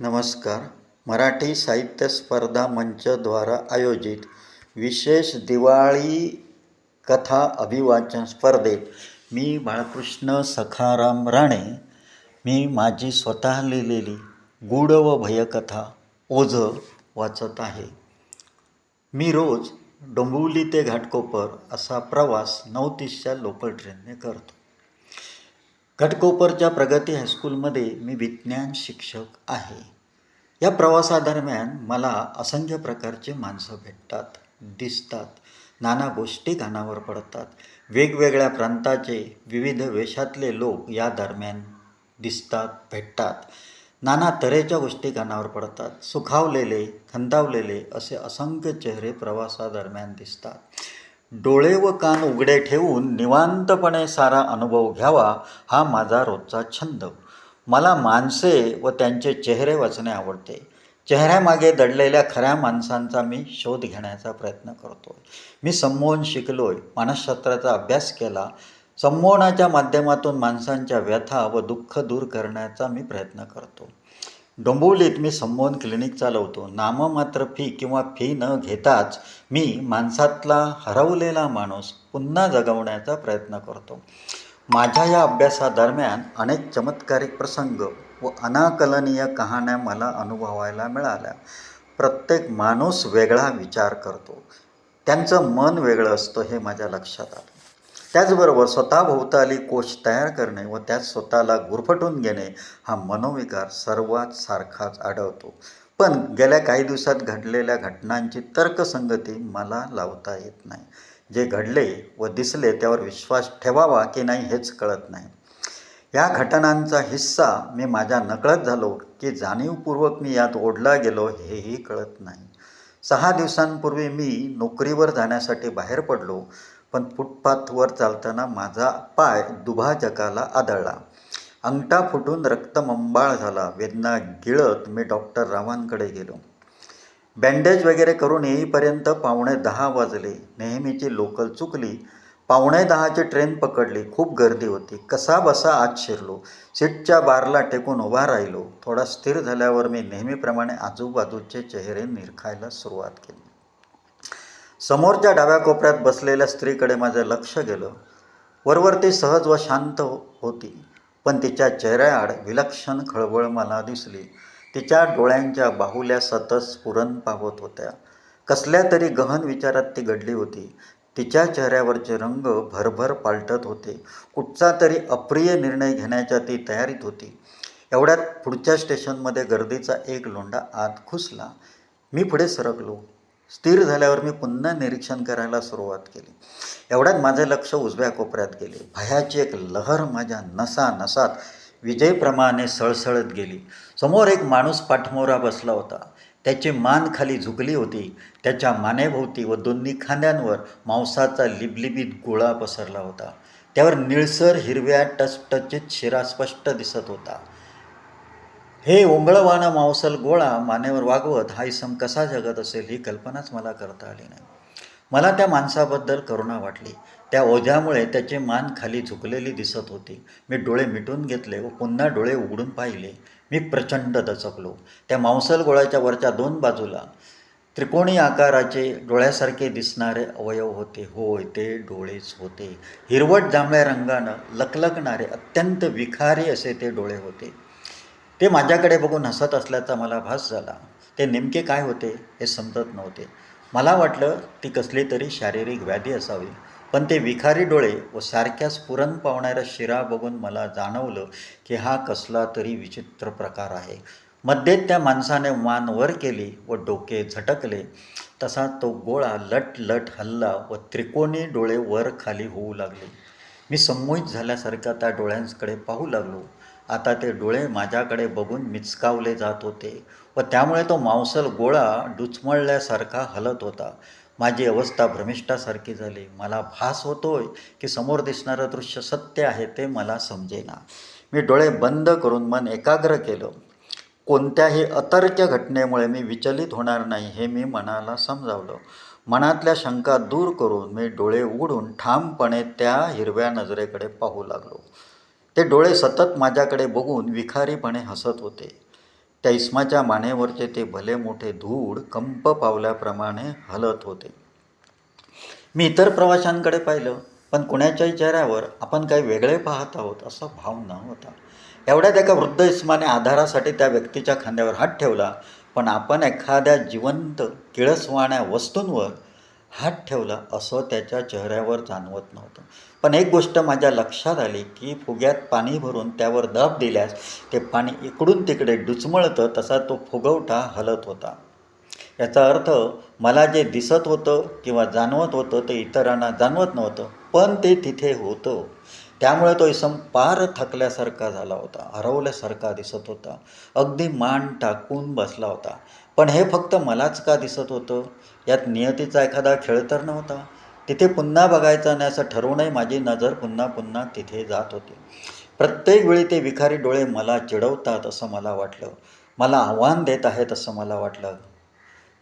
नमस्कार. मराठी साहित्य स्पर्धा मंचद्वारा आयोजित विशेष दिवाळी कथा अभिवाचन स्पर्धेत मी बाळकृष्ण सखाराम राणे. मी माझी स्वतः लिहिलेली गूढ व भयकथा ओझं वाचत आहे. मी रोज डोंबिवली ते घाटकोपर असा प्रवास नऊ तीसच्या लोकल ट्रेनने करतो. घटकोपरच्या प्रगती हायस्कूलमध्ये मी विज्ञान शिक्षक आहे. या प्रवासादरम्यान मला असंख्य प्रकारचे माणसं भेटतात दिसतात नाना गोष्टी कानावर पडतात. वेगवेगळ्या प्रांताचे विविध वेशातले लोक या दरम्यान दिसतात भेटतात. नाना तऱ्हेच्या गोष्टी कानावर पडतात. सुखावलेले खंदावलेले असे असंख्य चेहरे प्रवासादरम्यान दिसतात. डोळे व कान उघडे ठेवून निवांतपणे सारा अनुभव घ्यावा हा माझा रोजचा छंद. मला माणसे व त्यांचे चेहरे वाचणे आवडते. चेहऱ्यामागे दडलेल्या खऱ्या माणसांचा मी शोध घेण्याचा प्रयत्न करतो. मी संमोहन शिकलोय मानसशास्त्राचा अभ्यास केला संमोहनाच्या माध्यमातून माणसांच्या व्यथा व दुःख दूर करण्याचा मी प्रयत्न करतो. डोंबिवलीत मी संबोधन क्लिनिक चालवतो. नाममात्र फी किंवा फी न घेताच मी माणसातला हरवलेला माणूस पुन्हा जगवण्याचा प्रयत्न करतो. माझ्या या अभ्यासादरम्यान अनेक चमत्कारिक प्रसंग व अनाकलनीय कहाण्या मला अनुभवायला मिळाल्या. प्रत्येक माणूस वेगळा विचार करतो. त्यांचं मन वेगळं असतं हे माझ्या लक्षात आलं. त्याचबरोबर स्वतःभोवताली कोश तयार करणे व त्यात स्वतःला गुरफटून घेणे हा मनोविकार सर्वात सारखाच आढळतो. पण गेल्या काही दिवसात घडलेल्या घटनांची तर्कसंगती मला लावता येत नाही. जे घडले व दिसले त्यावर विश्वास ठेवावा की नाही हेच कळत नाही. या घटनांचा हिस्सा मी माझ्या नकळत झालो की जाणीवपूर्वक मी यात ओढला गेलो हेही कळत नाही. सहा दिवसांपूर्वी मी नोकरीवर जाण्यासाठी बाहेर पडलो पण फुटपाथवर चालताना माझा पाय दुभाजकाला आदळला. अंगठा फुटून रक्तमंबाळ झाला. वेदना गिळत मी डॉक्टर रावांकडे गेलो. बँडेज वगैरे करून येईपर्यंत पावणे दहा वाजले. नेहमीची लोकल चुकली. पावणे दहाची ट्रेन पकडली. खूप गर्दी होती. कसा बसा आत शिरलो. सीटच्या बारला टेकून उभा राहिलो. थोडा स्थिर झाल्यावर मी नेहमीप्रमाणे आजूबाजूचे चेहरे निरखायला सुरुवात केली. समोरच्या डाव्या कोपऱ्यात बसलेल्या स्त्रीकडे माझं लक्ष गेलं. वरवर ती सहज व शांत हो-, होती. पण तिच्या चेहऱ्याआड विलक्षण खळबळ मला दिसली. तिच्या डोळ्यांच्या बाहुल्या सतत स्फुरण पावत होत्या. कसल्या तरी गहन विचारात ती घडली होती. तिच्या चेहऱ्यावरचे रंग भरभर पालटत होते. कुठचा तरी अप्रिय निर्णय घेण्याच्या ती तयारीत होती. एवढ्यात पुढच्या स्टेशनमध्ये गर्दीचा एक लोंढा आत घुसला. मी पुढे सरकलो. स्थिर झाल्यावर मी पुन्हा निरीक्षण करायला सुरुवात केली. एवढ्यात माझं लक्ष उजव्या कोपऱ्यात गेले. भयाची एक लहर माझ्या नसा नसात विजयप्रमाणे सळसळत गेली. समोर एक माणूस पाठमोरा बसला होता. त्याची मान खाली झुकली होती. त्याच्या मानेभोवती व दोन्ही खांद्यांवर मांसाचा लिबलिबीत गोळा पसरला होता. त्यावर निळसर हिरव्या टचटचित शिरा स्पष्ट दिसत होता. हे ओंगळवाना मांसल गोळा मानेवर वागवत हा इसम कसा जगत असेल ही कल्पनाच मला करता आली नाही. मला त्या माणसाबद्दल करुणा वाटली. त्या ओझ्यामुळे त्याचे मान खाली झुकलेली दिसत होती. मी डोळे मिटून घेतले व पुन्हा डोळे उघडून पाहिले. मी प्रचंड दचकलो. त्या मांसल गोळ्याच्या वरच्या दोन बाजूला त्रिकोणी आकाराचे डोळ्यासारखे दिसणारे अवयव होते. होय ते डोळेच होते. हिरवट जांभळ्या रंगानं लकलकणारे अत्यंत विखारी असे ते डोळे होते. ते माझ्याकडे बघून हसत असल्याचा मला भास झाला. ते नेमके काय होते हे समजत नव्हते. मला वाटलं ती कसली तरी शारीरिक व्याधी असावी. पण ते विखारी डोळे व सारख्या स्फुरण पावणाऱ्या शिरा बघून मला जाणवलं की हा कसला तरी विचित्र प्रकार आहे. मध्ये त्या माणसाने मान वर केली व डोके झटकले. तसा तो गोळा लट लट हल्ला व त्रिकोणी डोळे वर खाली होऊ लागले. मी संमोहित झाल्यासारखा त्या डोळ्यांकडे पाहू लागलो. आता ते डोळे माझ्याकडे बघून मिचकावले जात होते व त्यामुळे तो मांसल गोळा डुचमळल्यासारखा हलत होता. माझी अवस्था भ्रमिष्ठासारखी झाली. मला भास होतोय की समोर दिसणारं दृश्य सत्य आहे ते मला समजेना. मी डोळे बंद करून मन एकाग्र केलं. कोणत्याही अतर्क्य घटनेमुळे मी विचलित होणार नाही हे मी मनाला समजावलं. मनातल्या शंका दूर करून मी डोळे उघडून ठामपणे त्या हिरव्या नजरेकडे पाहू लागलो. ते डोळे सतत माझ्याकडे बघून विखारीपणे हसत होते. त्या इस्माच्या मानेवरचे ते भले मोठे धूळ कंप पावल्याप्रमाणे हलत होते. मी इतर प्रवाशांकडे पाहिलं पण कुणाच्याही चेहऱ्यावर आपण काही वेगळे पाहत आहोत असा भाव न होता. एवढ्यात एका वृद्ध इस्माने आधारासाठी त्या व्यक्तीच्या खांद्यावर हात ठेवला पण आपण एखाद्या जिवंत किळसवाण्या वस्तूंवर हात ठेवला असं त्याच्या चेहऱ्यावर जाणवत नव्हतं. पण एक गोष्ट माझ्या लक्षात आली की फुग्यात पाणी भरून त्यावर दाब दिल्यास ते पाणी इकडून तिकडे डुचमळतं तसा तो फुगवटा हलत होता. याचा अर्थ मला जे दिसत होतं किंवा जाणवत होतं ते इतरांना जाणवत नव्हतं पण ते तिथे होतं. त्यामुळे तो इसम पार थकल्यासारखा झाला होता हरवल्यासारखा दिसत होता. अगदी मान टाकून बसला होता. पण हे फक्त मलाच का दिसत होतं? यात नियतीचा एखादा खेळ तर नव्हता. तिथे पुन्हा बघायचा नाही असं ठरवूनही माझी नजर पुन्हा पुन्हा तिथे जात होती. प्रत्येक वेळी ते विखारी डोळे मला चिडवतात असं मला वाटलं. मला आव्हान देत आहेत असं मला वाटलं.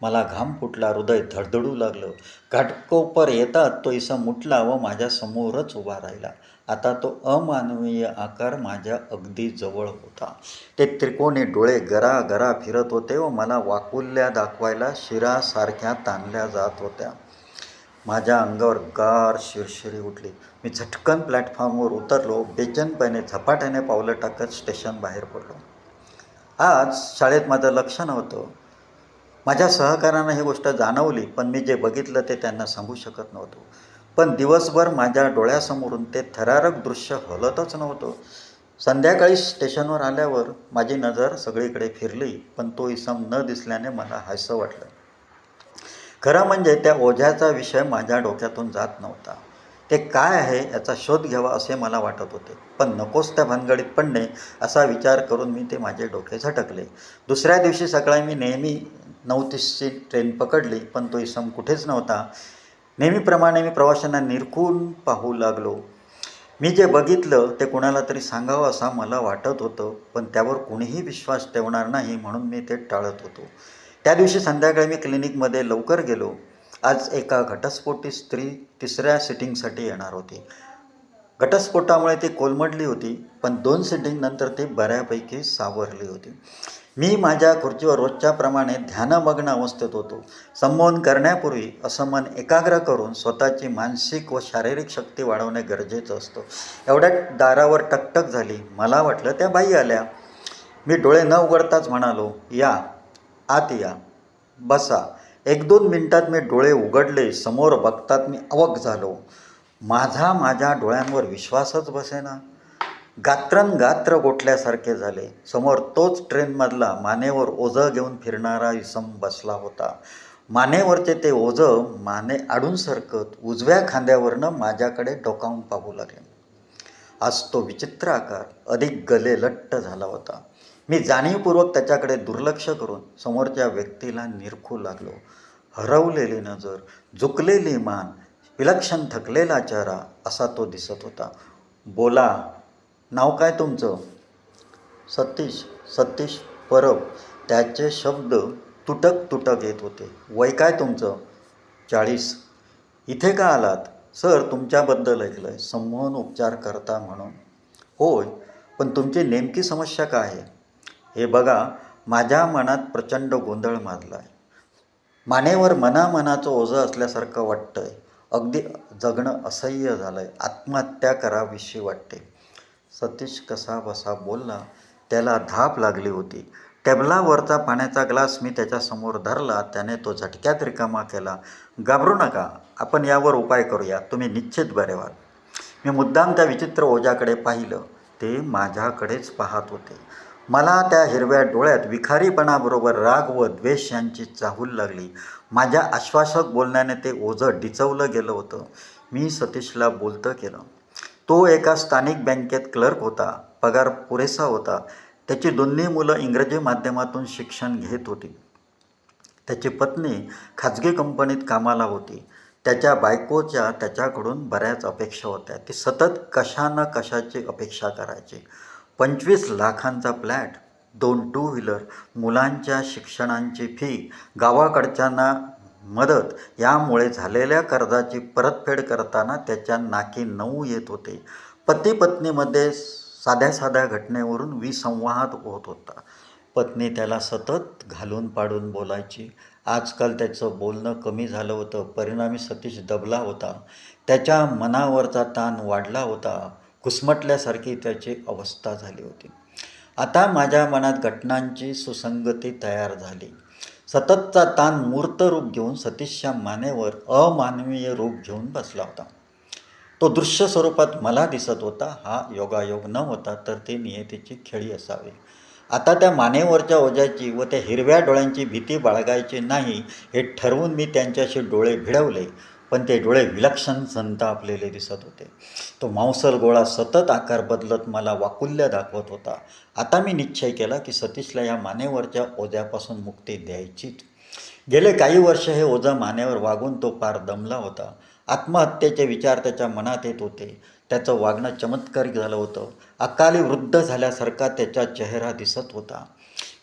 मला घाम फुटला हृदय धडधडू लागलं. घाटकोपर येतात तो इसम मुटला व माझ्यासमोरच उभा राहिला. आता तो अमानवीय आकार माझ्या अगदी जवळ होता. ते त्रिकोणी डोळे गरा गरा फिरत होते व मला वाकुल्या दाखवायला शिरासारख्या ताणल्या जात होत्या. माझ्या अंगावर गार शिरशिरी उठली. मी झटकन प्लॅटफॉर्मवर उतरलो. बेचनपणे झपाट्याने पावलं टाकत स्टेशन बाहेर पडलो. आज शाळेत माझं लक्ष नव्हतं. माझ्या सहकाऱ्यांना ही गोष्ट जाणवली पण मी जे बघितलं ते त्यांना सांगू शकत नव्हतो. पण दिवसभर माझ्या डोळ्यासमोरून ते थरारक दृश्य हलतच नव्हतं. संध्याकाळी स्टेशनवर आल्यावर माझी नजर सगळीकडे फिरली पण तो इसम न दिसल्याने मला हायसं वाटलं. खरं म्हणजे त्या ओझ्याचा विषय माझ्या डोक्यातून जात नव्हता. ते काय आहे याचा शोध घ्यावा असे मला वाटत होते. पण नकोच त्या भानगडीत पडणे असा विचार करून मी ते माझे डोके झटकले. दुसऱ्या दिवशी सकाळी मी नेहमी नऊ तीसची ट्रेन पकडली पण तो इसम कुठेच नव्हता. नेहमीप्रमाणे मी प्रवाशांना निरखून पाहू लागलो. मी जे बघितलं ते कुणाला तरी सांगावं असं मला वाटत होतं पण त्यावर कुणीही विश्वास ठेवणार नाही म्हणून मी ते टाळत होतो. त्या दिवशी संध्याकाळी मी क्लिनिकमध्ये लवकर गेलो. आज एका घटस्फोटी स्त्री तिसऱ्या सिटिंगसाठी येणार होती. घटस्फोटामुळे ती कोलमडली होती पण दोन सिटिंगनंतर ती बऱ्यापैकी सावरली होती. मी माझ्या खुर्चीवर रोजच्याप्रमाणे ध्यानमग्न अवस्थेत होतो. संबोधन करण्यापूर्वी असं मन एकाग्र करून स्वतःची मानसिक व शारीरिक शक्ती वाढवणे गरजेचं असतं. एवढ्यात दारावर टकटक झाली. मला वाटलं त्या बाई आल्या. मी डोळे न उघडताच म्हणालो या आत या. बसा. एक दोन मिनटात मी डोळे उघडले. समोर बघतात मी अवक झालो. माझा माझ्या डोळ्यांवर विश्वासच बसेना. गात्रन गात्र गोठल्यासारखे झाले. समोर तोच ट्रेनमधला मानेवर ओझं घेऊन फिरणारा इसम बसला होता. मानेवरचे ते ओझं माने आडून सरकत उजव्या खांद्यावरनं माझ्याकडे डोकावून पाहू लागले. आज तो विचित्र आकार अधिक गले लट्ट झाला होता. मी जाणीवपूर्वक त्याच्याकडे दुर्लक्ष करून समोरच्या व्यक्तीला निरखू लागलो. हरवलेली नजर झुकलेली मान विलक्षण थकलेला चेहरा असा तो दिसत होता. बोला नाव काय तुमचं? सतीश सतीश परब. त्याचे शब्द तुटक तुटक येत होते. वय काय तुमचं? चाळीस. इथे का आलात? सर तुमच्याबद्दल ऐकलं आहे संमोहन उपचार करता म्हणून. होय पण तुमची नेमकी समस्या काय आहे? हे बघा माझ्या मनात प्रचंड गोंधळ माजला आहे मानेवर मनामनाचं ओझं असल्यासारखं वाटतं आहे अगदी जगणं असह्य झालं आहे आत्महत्या करावीशी वाटते. सतीश कसा बसा बोलला त्याला धाप लागली होती. टेबलावरचा पाण्याचा ग्लास मी त्याच्यासमोर धरला त्याने तो झटक्यात रिकामा केला. घाबरू नका आपण यावर उपाय करूया तुम्ही निश्चित बरे व्हाल. मी मुद्दाम त्या विचित्र ओझ्याकडे पाहिलं. ते माझ्याकडेच पाहत होते. मला त्या हिरव्या डोळ्यात विखारीपणाबरोबर राग व द्वेष यांची चाहूल लागली. माझ्या आश्वासक बोलण्याने ते ओझं डिचवलं गेलं होतं. मी सतीशला बोलतं केलं. तो एका स्थानिक बँकेत क्लर्क होता पगार पुरेसा होता. त्याची दोन्ही मुलं इंग्रजी माध्यमातून शिक्षण घेत होती. त्याची पत्नी खाजगी कंपनीत कामाला होती. त्याच्या बायकोच्या त्याच्याकडून बऱ्याच अपेक्षा होत्या. ती सतत कशा न कशाची अपेक्षा करायची? पंचवीस लाखांचा फ्लॅट दोन टू व्हीलर मुलांच्या शिक्षणांची फी गावाकडच्यांना मदत. यामुळे झालेल्या कर्जाची परतफेड करताना त्याच्या नाकी नऊ येत होते. पती पत्नीमध्ये साध्या साध्या घटनेवरून विसंवाद होत होता. पत्नी त्याला सतत घालून पाडून बोलायची. आजकाल त्याचं बोलणं कमी झालं होतं. परिणामी सतीश दबला होता. त्याच्या मनावरचा ताण वाढला होता. घुसमटल्यासारखी त्याची अवस्था झाली होती. आता माझ्या मनात घटनांची सुसंगती तयार झाली. सततचा ताण मूर्त रूप घेऊन सतीशच्या मानेवर अमानवीय रूप घेऊन बसला होता. तो दृश्य स्वरूपात मला दिसत होता हा योगायोग न होता तर ते नियतीची खेळी असावी. आता त्या मानेवरच्या ओझ्याची व त्या हिरव्या डोळ्यांची भीती बाळगायची नाही हे ठरवून मी त्यांच्याशी डोळे भिडवले. पण ते डोळे विलक्षण संतापलेले दिसत होते. तो मांसल गोळा सतत आकार बदलत मला वाकुल्य दाखवत होता. आता मी निश्चय केला की सतीशला या मानेवरच्या ओझ्यापासून मुक्ती द्यायचीच. गेले काही वर्ष हे ओझं मानेवर वागून तो पार दमला होता. आत्महत्येचे विचार त्याच्या मनात येत होते. त्याचं वागणं चमत्कारिक झालं होतं. अकाली वृद्ध झाल्यासारखा त्याचा चेहरा दिसत होता.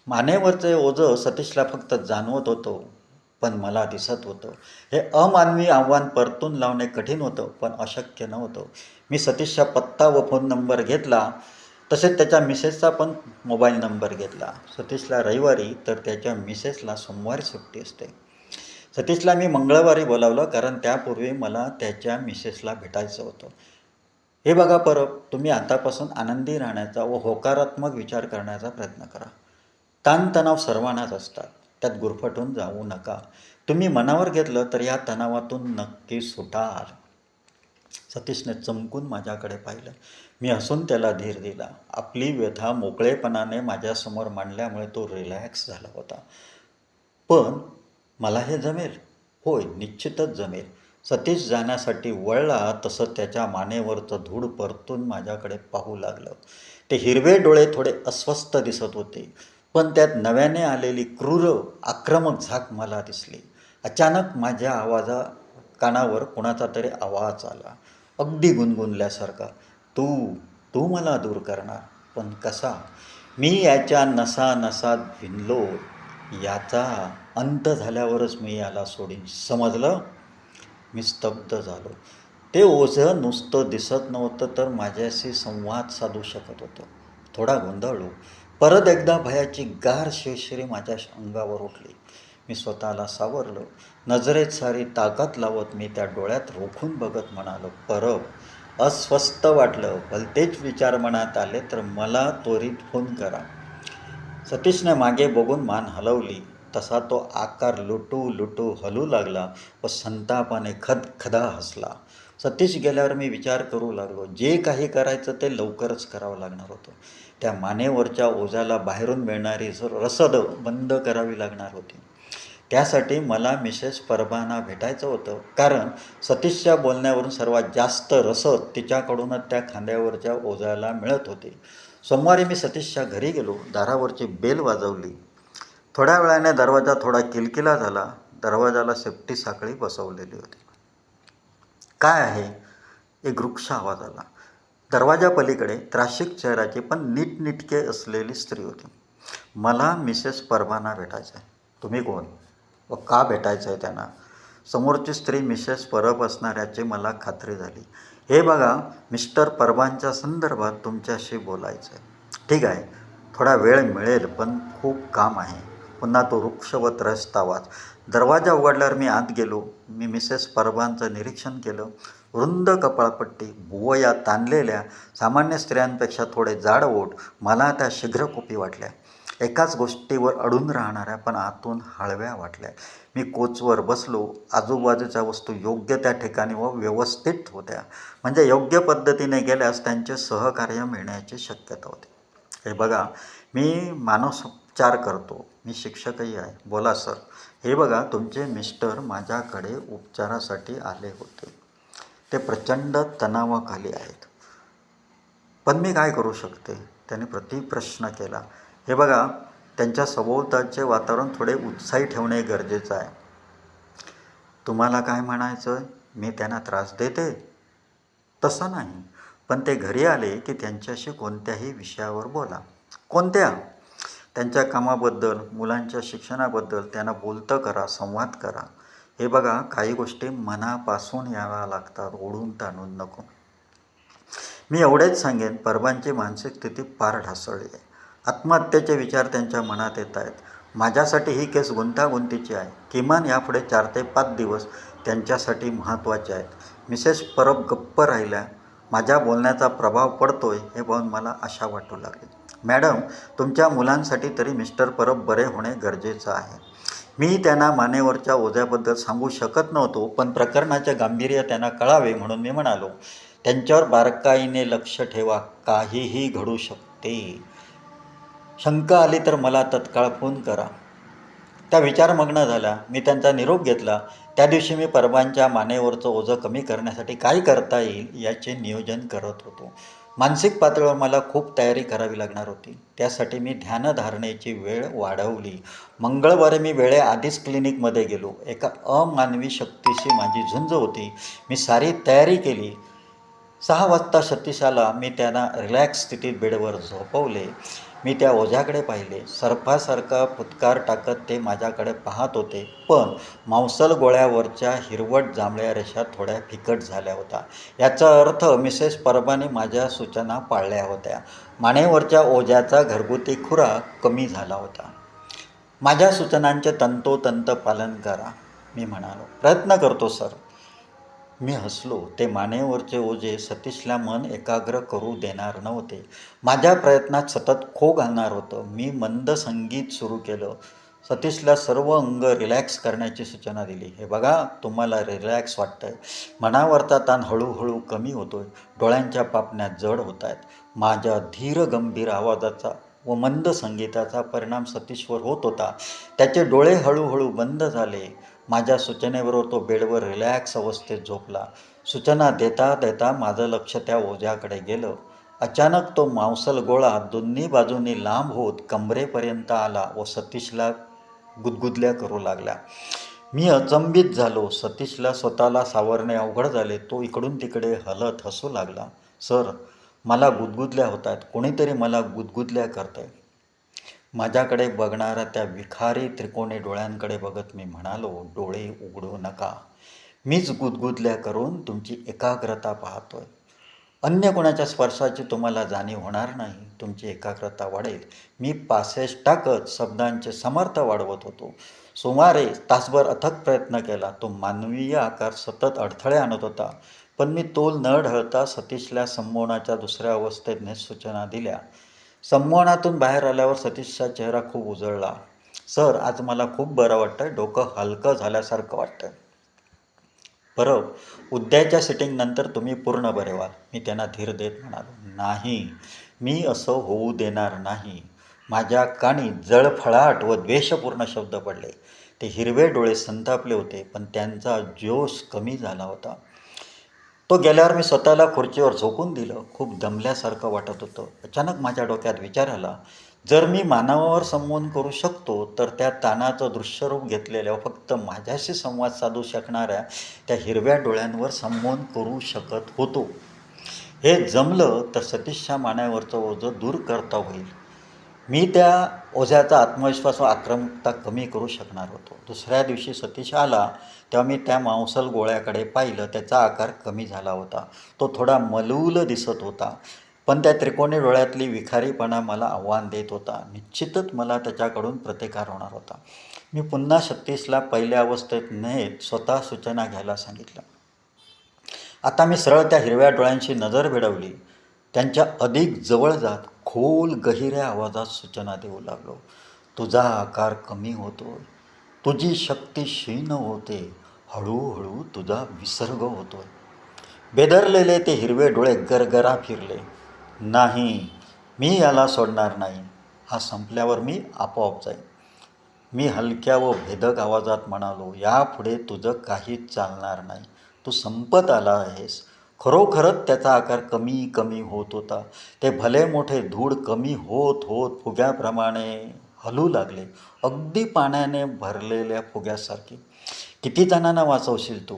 मानेवरचे ओझं सतीशला फक्त जाणवत होतं. पण मला दिसत होतं. हे अमानवी आव्हान परतून लावणे कठीण होतं पण अशक्य नव्हतं. मी सतीशचा पत्ता व फोन नंबर घेतला तसेच त्याच्या मिसेसचा पण मोबाईल नंबर घेतला. सतीशला रविवारी तर त्याच्या मिसेसला सोमवारी सुट्टी असते. सतीशला मी मंगळवारी बोलावलं कारण त्यापूर्वी मला त्याच्या मिसेसला भेटायचं होतं. हे बघा परब तुम्ही आतापासून आनंदी राहण्याचा व होकारात्मक विचार करण्याचा प्रयत्न करा. ताणतणाव सर्वांनाच असतात. त्यात गुरफटून जाऊ नका. तुम्ही मनावर घेतलं तर या तणावातून नक्की सुटाल. सतीशने चमकून माझ्याकडे पाहिलं. मी हसून त्याला धीर दिला. आपली व्यथा मोकळेपणाने माझ्यासमोर मांडल्यामुळे तो रिलॅक्स झाला होता. पण मला हे जमेल? होय निश्चितच जमेल. सतीश जाण्यासाठी वळला तसं त्याच्या मानेवरचं धूळ परतून माझ्याकडे पाहू लागलं. ते हिरवे डोळे थोडे अस्वस्थ दिसत होते. पण त्यात नव्याने आलेली क्रूर आक्रमक झाक मला दिसली. अचानक माझ्या आवाजा कानावर कुणाचा तरी आवाज आला. अगदी गुणगुणल्यासारखा. तू तू मला दूर करणार. पण कसा? मी याच्या नसा नसात भिनलो. याचा अंत झाल्यावरच मी याला सोडीन. समजलं? मी स्तब्ध झालो. ते ओझं नुसतं दिसत नव्हतं तर माझ्याशी संवाद साधू शकत होतं. थोडा गोंधळलो हो. परत एकदा भयाची गार शिरशिरी माझ्या अंगावर उठली मी स्वतःला सावरलो. नजरेत सारी ताकद लावत मी त्या डोळ्यात रोखून बघत म्हणालो परब अस्वस्थ वाटलं. भलतेच विचार मनात आले तर मला त्वरित फोन करा. सतीशने मागे बघून मान हलवली. तसा तो आकार लुटू लुटू हलू लागला व संतापाने खदखदा हसला. सतीश गेल्यावर मी विचार करू लागलो. जे काही करायचं ते लवकरच करावं लागणार होतं. त्या मानेवरच्या ओझ्याला बाहेरून मिळणारी रसद बंद करावी लागणार होती. त्यासाठी मला मिसेस परबाना भेटायचं होतं. कारण सतीशच्या बोलण्यावरून सर्वात जास्त रसद तिच्याकडूनच त्या खांद्यावरच्या ओझ्याला मिळत होते. सोमवारी मी सतीशच्या घरी गेलो. दारावरची बेल वाजवली. थोड्या वेळाने दरवाजा थोडा किलकिला झाला. दरवाजाला सेफ्टी साखळी बसवलेली होती. काय आहे? एक वृक्ष आवाज आला. दरवाजा पलीकडे त्राशिक चेहऱ्याची पण नीटनिटके असलेली स्त्री होती. मला मिसेस परबाना भेटायचं आहे तुम्ही कोण? व का भेटायचं आहे त्यांना? समोरची स्त्री मिसेस परब असणाऱ्याची मला खात्री झाली. हे बघा मिस्टर परबांच्या संदर्भात तुमच्याशी बोलायचं आहे ठीक आहे थोडा वेळ मिळेल पण खूप काम आहे. पुन्हा तो वृक्ष व त्रस्त आवाज दरवाजा उघडल्यावर मी आत गेलो. मी मिसेस परबांचं निरीक्षण केलं. रुंद कपाळपट्टी भुवया ताणलेल्या सामान्य स्त्रियांपेक्षा थोडे जाड ओठ मला त्या शीघ्रकोपी वाटल्या. एकाच गोष्टीवर अडून राहणाऱ्या पण आतून हळव्या वाटल्या. मी कोचवर बसलो. आजूबाजूच्या वस्तू योग्य त्या ठिकाणी व व्यवस्थित होत्या. म्हणजे योग्य पद्धतीने गेल्यास त्यांचे सहकार्य मिळण्याची शक्यता होती. हे बघा मी मानसोपचार करतो मी शिक्षकही आहे. बोला सर. हे बघा तुमचे मिस्टर माझ्याकडे उपचारासाठी आले होते. ते प्रचंड तणावाखाली आहेत. पण मी काय करू शकते? त्याने प्रतिप्रश्न केला. हे बघा त्यांच्या सभोवताचे वातावरण थोडे उत्साही ठेवणे गरजेचं आहे. तुम्हाला काय म्हणायचं मी त्यांना त्रास देते? तसं नाही. पण ते घरी आले की त्यांच्याशी कोणत्याही विषयावर बोला. कोणत्या? त्यांच्या कामाबद्दल मुलांच्या शिक्षणाबद्दल त्यांना बोलतं करा संवाद करा. हे बघा काही गोष्टी मनापासून याव्या लागतात ओढून ताणून नको. मी एवढेच सांगेन परबांची मानसिक स्थिती पार ढासळली आहे. आत्महत्येचे विचार त्यांच्या मनात येत आहेत. माझ्यासाठी ही केस गुंतागुंतीची आहे. किमान यापुढे चार ते पाच दिवस त्यांच्यासाठी महत्त्वाचे आहेत. मिसेस परब गप्प राहिल्या माझ्या बोलण्याचा प्रभाव पडतो आहे हे पाहून मला आशा वाटू लागली. मॅडम तुमच्या मुलांसाठी तरी मिस्टर परब बरे होणे गरजेचं आहे. मी त्यांना मानेवरच्या ओझ्याबद्दल सांगू शकत नव्हतो पण प्रकरणाचे गांभीर्य त्यांना कळावे म्हणून मी म्हणालो त्यांच्यावर बारकाईने लक्ष ठेवा काहीही घडू शकते. शंका आली तर मला तत्काळ फोन करा. त्या विचारमग्न झाल्या मी त्यांचा निरोप घेतला. त्या दिवशी मी परबांच्या मानेवरचं ओझं कमी करण्यासाठी काय करता येईल याचे नियोजन करत होतो. मानसिक पातळीवर मला खूप तयारी करावी लागणार होती. त्यासाठी मी ध्यानधारणेची वेळ वाढवली. मंगळवारी मी वेळेआधीच क्लिनिकमध्ये गेलो. एका अमानवी शक्तीशी माझी झुंज होती. मी सारी तयारी केली. सहा वाजता सतीशाला मी त्यांना रिलॅक्स स्थितीत बेडवर झोपवले. मी त्या ओझ्याकडे पाहिले. सर्पासारखा फुतकार टाकत ते माझ्याकडे पाहत होते. पण मांसल गोळ्यावरच्या हिरवट जांभळ्या रेषा थोड्या फिकट झाल्या होत्या. याचा अर्थ मिसेस परबाने माझ्या सूचना पाळल्या होत्या. मानेवरच्या ओझ्याचा घरगुती खुरा कमी झाला होता. माझ्या सूचनांचे तंतोतंत पालन करा मी म्हणालो. प्रयत्न करतो सर. मी हसलो ते मानेवरचे ओझे सतीशला मन एकाग्र करू देणार नव्हते. माझ्या प्रयत्नात सतत खो घालणार होतं. मी मंद संगीत सुरू केलं. सतीशला सर्व अंग रिलॅक्स करण्याची सूचना दिली. हे बघा तुम्हाला रिलॅक्स वाटतंय. मनावरचा ताण हळूहळू कमी होतोय. डोळ्यांच्या पापण्या जड होत आहेत माझ्या धीर गंभीर आवाजाचा व मंद संगीताचा परिणाम सतीशवर होत होता. त्याचे डोळे हळूहळू बंद झाले. माझ्या सूचनेबरोबर तो बेडवर रिलॅक्स अवस्थेत झोपला. सूचना देता देता माझं लक्ष त्या ओझ्याकडे गेलं. अचानक तो मांसल गोळा दोन्ही बाजूंनी लांब होत कमरेपर्यंत आला व सतीशला गुदगुदल्या करू लागल्या मी अचंबित झालो. सतीशला स्वतःला सावरणे अवघड झाले. तो इकडून तिकडे हलत हसू लागला. सर मला गुदगुदल्या होत आहेत कोणीतरी मला गुदगुदल्या करतंय. माझ्याकडे बघणाऱ्या त्या विखारी त्रिकोणी डोळ्यांकडे बघत मी म्हणालो डोळे उघडू नका. मीच गुदगुदल्या करून तुमची एकाग्रता पाहतोय. अन्य कोणाच्या स्पर्शाची तुम्हाला जाणीव होणार नाही. तुमची एकाग्रता वाढेल. मी पासेस टाकत शब्दांचे समर्थ वाढवत होतो. सुमारे तासभर अथक प्रयत्न केला. तो मानवीय आकार सतत अडथळे आणत होता. पण मी तोल न ढळता सतीशला संमोहनाच्या दुसऱ्या अवस्थेने सूचना दिल्या. संमोहनातून बाहेर आल्यावर सतीशचा चेहरा खूप उजळला. सर आज मला खूप बरं वाटतं डोकं हलकं झाल्यासारखं वाटतं बरं उद्याच्या सिटिंगनंतर तुम्ही पूर्ण बरे व्हाल. मी त्यांना धीर देत म्हणालो. नाही मी असं होऊ देणार नाही. माझ्या काणी जळफळाट व द्वेषपूर्ण शब्द पडले. ते हिरवे डोळे संतापले होते पण त्यांचा जोश कमी झाला होता. तो गेल्यावर मी स्वतःला खुर्चीवर झोकून दिलं. खूप दमल्यासारखं वाटत होतं. अचानक माझ्या डोक्यात विचार आला जर मी मानवावर संबोधन करू शकतो तर त्या ताणाचं दृश्यरूप घेतलेल्या फक्त माझ्याशी संवाद साधू शकणाऱ्या त्या हिरव्या डोळ्यांवर संबोधन करू शकत होतो. हे जमलं तर सतीशच्या माण्यावरचं ओझं दूर करता होईल. मी त्या ओझ्याचा आत्मविश्वास व आक्रमकता कमी करू शकणार होतो. दुसऱ्या दिवशी सतीश आला तेव्हा मी त्या मांसल गोळ्याकडे पाहिलं त्याचा आकार कमी झाला होता. तो थोडा मलूल दिसत होता पण त्या त्रिकोणी डोळ्यातली विखारीपणा मला आव्हान देत होता. निश्चितच मला त्याच्याकडून प्रतिकार होणार होता. मी पुन्हा सतीशला पहिल्या अवस्थेत नेत स्वतः सूचना घ्यायला सांगितलं. आता मी सरळ त्या हिरव्या डोळ्यांशी नजर भिडवली. त्यांच्या अधिक जवळ जात खोल गहिऱ्या आवाजात सूचना देऊ लागलो. तुझा आकार कमी होतो तुझी शक्ती क्षीण होते. हळूहळू तुझा विसर्ग होतोय. बेदरलेले ते हिरवे डोळे गरगरा फिरले. नाही मी याला सोडणार नाही. हा संपल्यावर मी आपोआप जाईन. मी हलक्या व भेदक आवाजात म्हणालो यापुढे तुझं काहीच चालणार नाही. तू संपत आला आहेस. खरोखरच त्याचा आकार कमी कमी होत होता. ते भले मोठे धूळ कमी होत होत फुग्याप्रमाणे हलू लागले. अगदी पाण्याने भरलेल्या फुग्यासारखे. किती जणांना वाचवशील तू?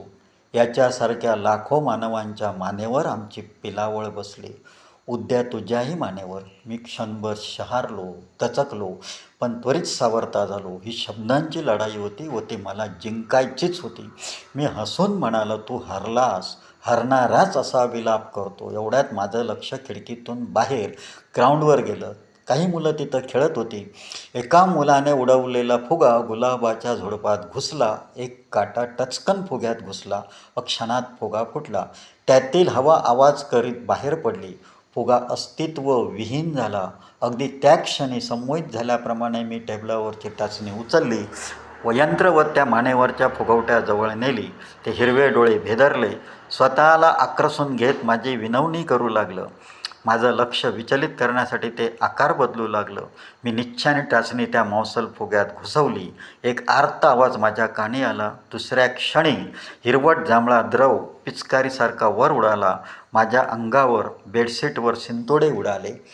याच्यासारख्या लाखो मानवांच्या मानेवर आमची पिलावळ बसली. उद्या तुझ्याही मानेवर मी क्षणभर शहारलो दचकलो पण त्वरित सावरता झालो. ही शब्दांची लढाई होती व ती मला जिंकायचीच होती. मी हसून म्हणालो तू हरलास. हरणाराच असा विलाप करतो. एवढ्यात माझं लक्ष खिडकीतून बाहेर ग्राउंडवर गेलं. काही मुलं तिथं खेळत होती. एका मुलाने उडवलेला फुगा गुलाबाच्या झुडपात घुसला. एक काटा टचकन फुग्यात घुसला. व क्षणात फुगा फुटला. त्यातील हवा आवाज करीत बाहेर पडली. फुगा अस्तित्व विहीन झाला. अगदी त्या क्षणी संमोहित झाल्याप्रमाणे मी टेबलावरची टाचणी उचलली. व यंत्रवत व त्या मानेवरच्या फुगवट्याजवळ नेली. ते हिरवे डोळे भेदरले. स्वतःला आक्रसून घेत माझी विनवणी करू लागलं. माझं लक्ष विचलित करण्यासाठी ते आकार बदलू लागलं. मी निच्छाने टाचणी त्या मौसल फुग्यात घुसवली. एक आर्त आवाज माझ्या कानी आला. दुसऱ्या क्षणी हिरवट जांभळा द्रव पिचकारीसारखा वर उडाला. माझ्या अंगावर बेडशीटवर सिंतोडे उडाले.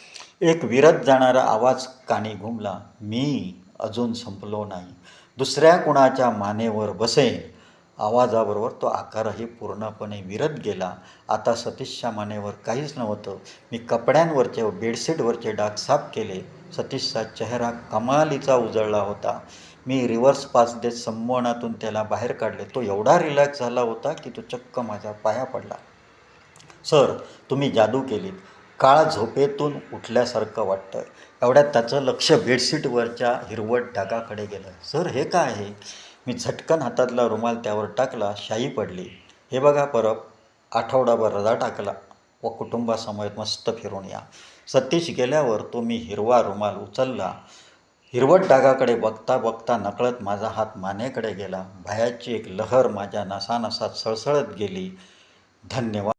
एक विरत जाणारा आवाज कानी घुमला. मी अजून संपलो नाही. दुसऱ्या कुणाच्या मानेवर बसेन. आवाजाबरोबर तो आकारही पूर्णपणे विरत गेला. आता सतीशच्या मानेवर काहीच नव्हतं. मी कपड्यांवरचे व बेडशीटवरचे डाग साफ केले. सतीशचा चेहरा कमालीचा उजळला होता. मी रिव्हर्स पास देत संमोहनातून त्याला बाहेर काढले. तो एवढा रिलॅक्स झाला होता की तो चक्क माझ्या पाया पडला. सर तुम्ही जादू केलीत. काळ झोपेतून उठल्यासारखं वाटतं. एवढ्यात त्याचं लक्ष बेडशीटवरच्या हिरवट डागाकडे गेलं. सर हे काय आहे? मी झटकन हातातला रुमाल त्यावर टाकला शाई पडली. हे बघा परब आठवडाभर रजा टाकला व कुटुंबासमवेत मस्त फिरून या. सतीश गेल्यावर तो मी हिरवा रुमाल उचलला. हिरवट डागाकडे बघता बघता नकळत माझा हात मानेकडे गेला. भयाची एक लहर माझ्या नसानसात सळसळत गेली. धन्यवाद.